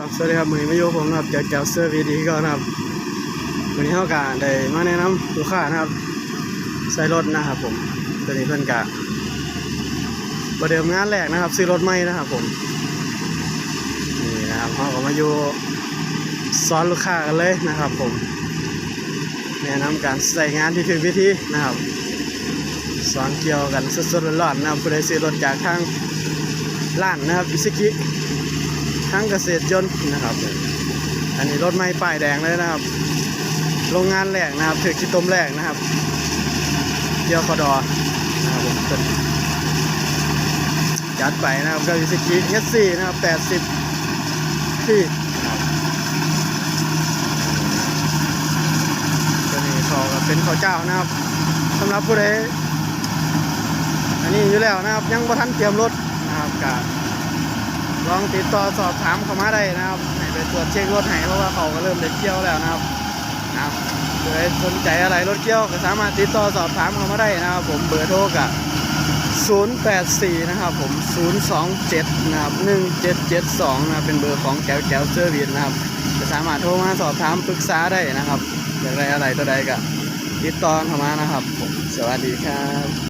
ครับสวัสดีครับมือนี้มาอยู่ผมนะครับจากแก้วเซอร์วีดีก็นะครับวันนี้เท่ากันได้มาแนะนำลูกค้านะครับใส่รถนะครับผมตัวนี้เพื่อนกะประเดิมงานแรกนะครับ ซื้อรถใหม่นะครับผมนี่นะครับเขาก็มาอยู่สอนลูกค้ากันเลยนะครับ ผมแนะนำการใส่งานที่ถึงวิธีนะครับ สอนเกี่ยวกันสดๆร้อนๆนะครับผู้ใดซื้อรถจากทางร้านนะครับอิสกิ ทั้งเกษตรยนต์นะครับ อันนี้รถไม้ป้ายแดงเลยนะครับ โรงงานแรกนะครับถือขี้ต้มแรกนะครับเดียวคอดอนะครับผมจัดไปนะครับก็วิสกิเอสซีนะครับแปดสิบที่นะครับตัวนี้เขาเป็นข้าวเจ้านะครับสำหรับผู้ใดอันนี้อยู่แล้วนะครับ ยังบ่ทันเตรียมรถนะครับก ลองติดต่อสอบถามเขามาได้นะครับให้ไปตรวจเช็ครถให้เพราะว่าเขาก็เริ่มเด็กเกี่ยวแล้วนะครับนะครับใครสนใจอะไรรถเกี่ยวก็สามารถติดต่อสอบถามเขามาได้นะครับ ผมเบอร์โทรกับ084 นะครับผม 027 นะครับ 1772 นะครับเป็นเบอร์ของแก้วแก้วเซอร์วิสนะครับ จะสามารถโทรมาสอบถามปรึกษาได้นะครับ อยากได้อะไรตัวใดก็ติดต่อเข้ามานะครับผมสวัสดีครับ